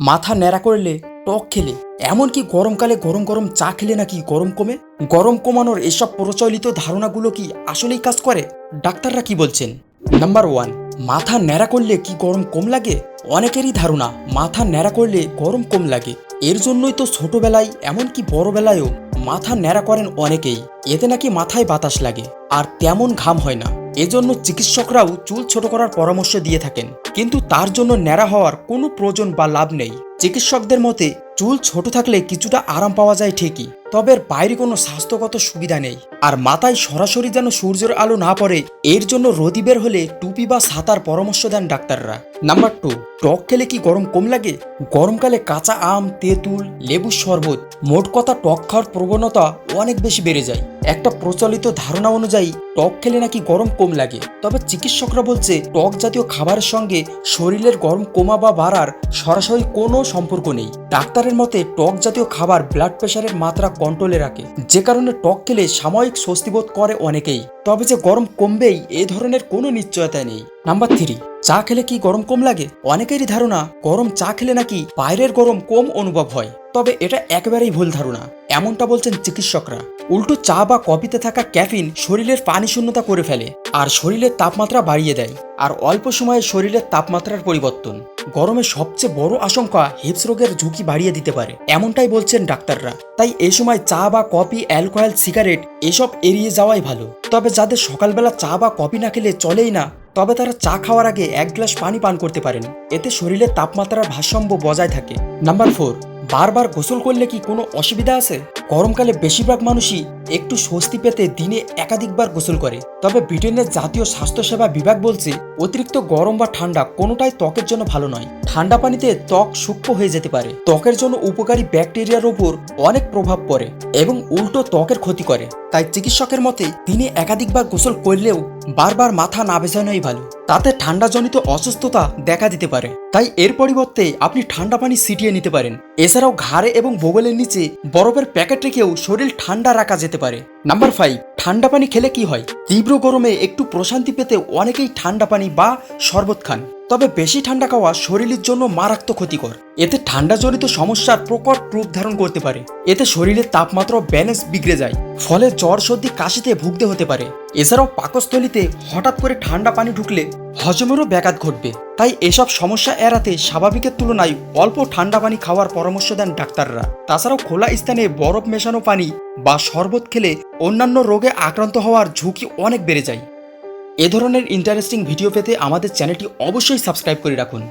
মাথা ন্যাড়া করলে টক খেলে। এমনকি গরমকালে গরম গরম চা খেলে নাকি গরম কমে? গরম কমানোর এসব প্রচলিত ধারণাগুলো কি আসলেই কাজ করে? ডাক্তাররা কি বলছেন? নাম্বার ওয়ান, মাথা ন্যাড়া করলে কি গরম কম লাগে? অনেকেরই ধারণা, মাথা ন্যাড়া করলে গরম কম লাগে। এর জন্যই তো ছোটবেলায়, এমনকি বড়বেলায়ও মাথা ন্যাড়া করেন অনেকেই। এতে নাকি মাথায় বাতাস লাগে, আর তেমন ঘাম হয় না। এজন্য চিকিৎসকরাও চুল ছোট করার পরামর্শ দিয়ে থাকেন। কিন্তু তার জন্য ন্যাড়া হওয়ার কোনো প্রয়োজন বা লাভ নেই। চিকিৎসকদের মতে, চুল ছোট থাকলে কিছুটা আরাম পাওয়া যায় ঠিকই। তবে এর বাইরে কোনো স্বাস্থ্যগত সুবিধা নেই। আর মাথায় সরাসরি যেন সূর্যের আলো না পড়ে, এর জন্য রোদি বের হলে টুপি বা ছাতার পরামর্শ দেন ডাক্তাররা। নাম্বার টু টক খেলে কি গরম কম লাগে? গরমকালে কাঁচা আম, তেঁতুল লেবুর শরবত, মোট কথা টক খাওয়ার প্রবণতা অনেক বেশি বেড়ে যায়। একটা প্রচলিত ধারণা অনুযায়ী, টক খেলে নাকি গরম কম লাগে। তবে চিকিৎসকরা বলছে, টক জাতীয় খাবারের সঙ্গে শরীরের গরম কমা বা বাড়ার সরাসরি কোনো সম্পর্ক নেই। ডাক্তারের মতে, টক জাতীয় খাবার ব্লাড প্রেশারের মাত্রা কন্ট্রোলে রাখে। যে কারণে টক খেলে সাময়িক স্বস্তিবোধ করে অনেকেই। তবে যে গরম কমবেই, এ ধরনের কোনো নিশ্চয়তা নেই। নাম্বার থ্রি চা খেলে কি গরম কম লাগে? অনেকেরই ধারণা, গরম চা খেলে নাকি বাইরের গরম কম অনুভব হয়। তবে এটা একেবারেই ভুল ধারণা। এমনটা বলছেন চিকিৎসকরা। উল্টো চা বা কফিতে থাকা ক্যাফিন শরীরের পানি শূন্যতা করে ফেলে আর শরীরের তাপমাত্রা বাড়িয়ে দেয়। আর অল্প সময়ে শরীরের তাপমাত্রার পরিবর্তন। গরমে সবচেয়ে বড় আশঙ্কা হিপস রোগের ঝুঁকি বাড়িয়ে দিতে পারে, এমনটাই বলছেন ডাক্তাররা। তাই এই সময় চা বা কফি, অ্যালকোহল, সিগারেট এসব এড়িয়ে যাওয়াই ভালো। তবে যাদের সকালবেলা চা বা কফি না খেলে চলেই না, তবে তারা চা খাওয়ার আগে এক গ্লাস পানি পান করতে পারেন। এতে শরীরের তাপমাত্রার ভারসাম্য বজায় থাকে। নাম্বার ফোর বারবার গোসল করলে কি কোনো অসুবিধা আছে? গরমকালে বেশিরভাগ মানুষই একটু স্বস্তি পেতে দিনে একাধিকবার গোসল করে। তবে ব্রিটেনের জাতীয় স্বাস্থ্যসেবা বিভাগ বলছে, অতিরিক্ত গরম বা ঠান্ডা কোনোটাই ত্বকের জন্য ভালো নয়। ঠান্ডা পানিতে ত্বক সূক্ষ্ম হয়ে যেতে পারে। ত্বকের জন্য উপকারী ব্যাকটেরিয়ার উপর অনেক প্রভাব পড়ে এবং উল্টো ত্বকের ক্ষতি করে। তাই চিকিৎসকের মতে, দিনে একাধিকবার গোসল করলেও বারবার মাথা না ভেজানোই ভালো। তাতে ঠান্ডাজনিত অসুস্থতা দেখা দিতে পারে। তাই এর পরিবর্তে আপনি ঠান্ডা পানি ছিটিয়ে নিতে পারেন। এছাড়াও ঘাড়ে এবং বগলের নিচে বরফের প্যাকেট রেখেও শরীর ঠান্ডা রাখা যেতে পারে। নাম্বার ফাইভ ঠান্ডা পানি খেলে কি হয়? তীব্র গরমে একটু প্রশান্তি পেতে অনেকেই ঠান্ডা পানি বা শরবত খান। তবে বেশি ঠান্ডা খাওয়া শরীরের জন্য মারাত্মক ক্ষতিকর। এতে ঠান্ডাজনিত সমস্যার প্রকট রূপ ধারণ করতে পারে। এতে শরীরের তাপমাত্রা ব্যালেন্স বিগড়ে যায়, ফলে জ্বর সর্দি কাশিতে ভুগতে হতে পারে। এছাড়াও পাকস্থলিতে হঠাৎ করে ঠান্ডা পানি ঢুকলে হজমেরও ব্যাঘাত ঘটবে। তাই এসব সমস্যা এড়াতে স্বাভাবিকের তুলনায় অল্প ঠান্ডা পানি খাওয়ার পরামর্শ দেন ডাক্তাররা। তাছাড়াও খোলা স্থানে বরফ মেশানো পানি বা শরবত খেলে অন্যান্য রোগে আক্রান্ত হওয়ার ঝুঁকি অনেক বেড়ে যায়। এ ধরনের ইন্টারেস্টিং ভিডিও পেতে আমাদের চ্যানেলটি অবশ্যই সাবস্ক্রাইব করে রাখুন।